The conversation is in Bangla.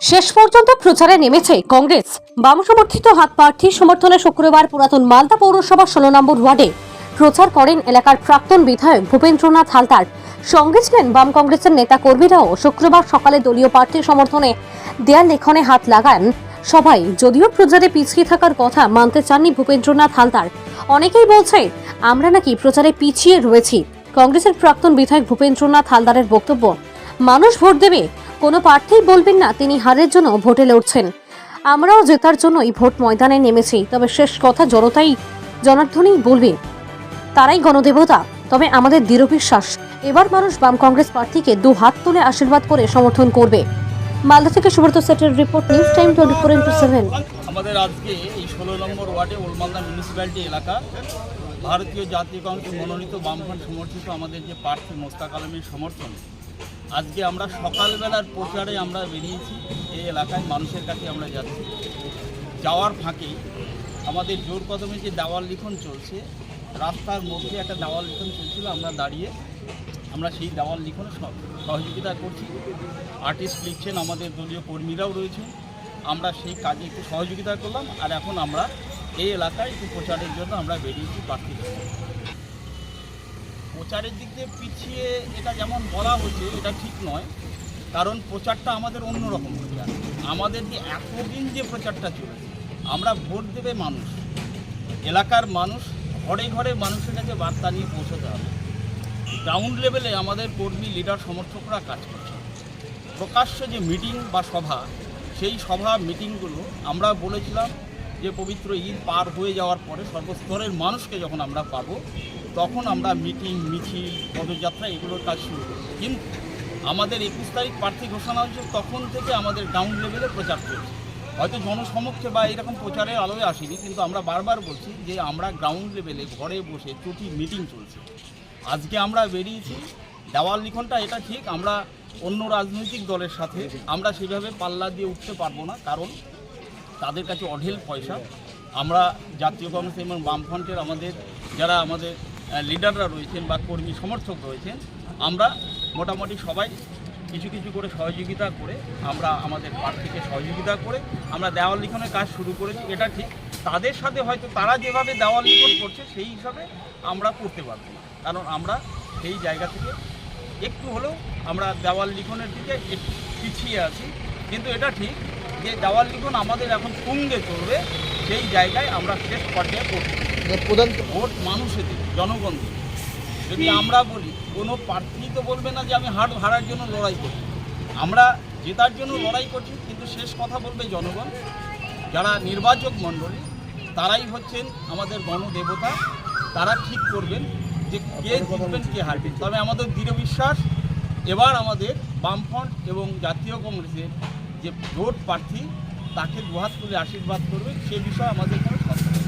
শেষ পর্যন্ত প্রচারে নেমেছে কংগ্রেস। বাম সমর্থিত হাত প্রার্থী সমর্থনে শুক্রবার পুরাতন মালদা পৌরসভা ষোলো নম্বর ওয়ার্ডে প্রচার করেন এলাকার প্রাক্তন বিধায়ক ভূপেন্দ্রনাথ হালদার। সঙ্গে ছিলেন বাম কংগ্রেসের নেতা কর্মীরাও শুক্রবার সকালে দলীয় প্রার্থী সমর্থনে দেয়াল লেখনে হাত লাগান। সবাই যদিও প্রচারে পিছিয়ে থাকার কথা মানতে চাননি ভূপেন্দ্রনাথ হালদার। অনেকেই বলছে, আমরা নাকি প্রচারে পিছিয়ে রয়েছি। কংগ্রেসের প্রাক্তন বিধায়ক ভূপেন্দ্রনাথ হালদারের বক্তব্য, মানুষ ভোট দেবে কোনো প্রার্থী বলবেন না, তিনি হারের জন্য ভোটে লড়ছেন। আমরাও জেতার জন্যই ভোট ময়দানে নেমেছি, তবে শেষ কথা জনতাই, জনার্দনই বলবে। তারাই গণদেবতা, তবে আমাদের দৃঢ় বিশ্বাস। এবার মানুষ বাম কংগ্রেস প্রার্থীকে দু হাত তুলে আশীর্বাদ করে সমর্থন করবে। মালদা থেকে সুব্রত সেটের report, news time twenty four into seven. আমাদের আজকে এই ষোলো নম্বর ওয়ার্ডে ওলমালদা মিউনিসিপ্যালিটি এলাকা, ভারতীয় জাতীয় কংগ্রেস মনোনীত বামফ্রন্ট সমর্থিত আমাদের যে প্রার্থী মোস্তাক আলমের সমর্থন আজকে আমরা সকালবেলার প্রচারে আমরা বেরিয়েছি, এই এলাকায় মানুষের কাছে আমরা যাচ্ছি। যাওয়ার ফাঁকে আমাদের জোর কদমে যে দেওয়াল লিখন চলছে, রাস্তার মধ্যে একটা দেওয়াল লিখন চলছিল, আমরা দাঁড়িয়ে আমরা সেই দেওয়াল লিখনে সহ- সহযোগিতা করছি। আর্টিস্ট লিখছেন আমাদের দলীয় কর্মীরাও রয়েছে আমরা সেই কাজে একটু সহযোগিতা করলাম, আর এখন আমরা এই এলাকায় একটু প্রচারের জন্য আমরা বেরিয়েছি প্রার্থী প্রচারের দিক দিয়ে পিছিয়ে এটা যেমন বলা হচ্ছে এটা ঠিক নয়। কারণ প্রচারটা আমাদের অন্যরকম প্রচার আমাদের যে এতদিন যে প্রচারটা চলেছে, আমরা ভোট দেবে মানুষ। এলাকার মানুষ, ঘরে ঘরে মানুষের কাছে বার্তা নিয়ে পৌঁছতে হবে। গ্রাউন্ড লেভেলে আমাদের কর্মী লিডার সমর্থকরা কাজ করছে। প্রকাশ্য যে মিটিং বা সভা, সেই সভা মিটিংগুলো আমরা বলেছিলাম যে পবিত্র ঈদ পার হয়ে যাওয়ার পরে সর্বস্তরের মানুষকে যখন আমরা পাবো তখন আমরা মিটিং, মিছিল, পদযাত্রা এগুলোর কাজ শুরু করব কিন্তু আমাদের একুশ তারিখ প্রার্থী ঘোষণা হয়েছে, তখন থেকে আমাদের গ্রাউন্ড লেভেলে প্রচার চলছে। হয়তো জনসমক্ষে বা এরকম প্রচারের আলোয় আসেনি, কিন্তু আমরা বারবার বলছি যে আমরা গ্রাউন্ড লেভেলে ঘরে বসে চটি মিটিং চলছে। আজকে আমরা বেরিয়েছি, দেওয়াল লিখনটা এটা ঠিক, আমরা অন্য রাজনৈতিক দলের সাথে, আমরা সেভাবে পাল্লা দিয়ে উঠতে পারব না, কারণ তাদের কাছে অঢেল পয়সা। আমরা জাতীয় কংগ্রেস এবং বামফ্রন্টের আমাদের, যারা আমাদের লিডাররা রয়েছেন বা কর্মী সমর্থক রয়েছেন, আমরা মোটামুটি সবাই কিছু কিছু করে সহযোগিতা করে আমরা আমাদের প্রার্থীকে সহযোগিতা করে আমরা দেওয়াল লিখনের কাজ শুরু করেছি, এটা ঠিক। তাদের সাথে হয়তো তারা যেভাবে দেওয়াল লিখন করছে, সেই হিসাবে আমরা করতে পারব না। কারণ আমরা সেই জায়গা থেকে একটু হলেও আমরা দেওয়াল লিখনের দিকে একটু পিছিয়ে আছি। কিন্তু এটা ঠিক যে দেওয়াল লিখন আমাদের এখন তুঙ্গে চলবে সেই জায়গায় আমরা শেষ পর্যায়ে করছি প্রধান ভোট মানুষের দিকে জনগণ দিকে যদি আমরা বলি কোনো প্রার্থী তো বলবে না যে আমি হাট হারার জন্য লড়াই করছি। আমরা জেতার জন্য লড়াই করছি কিন্তু শেষ কথা বলবে জনগণ। যারা নির্বাচক মণ্ডলী তারাই হচ্ছেন আমাদের গণদেবতা। তারা ঠিক করবেন যে কে জিতবেন কে হারবেন। তবে আমাদের দৃঢ় বিশ্বাস এবার আমাদের বামফ্রন্ট এবং জাতীয় কংগ্রেসের যে ভোট প্রার্থী তাকে দুহাত তুলে আশীর্বাদ করবে সে বিষয়ে আমাদের কোনো সন্দেহ।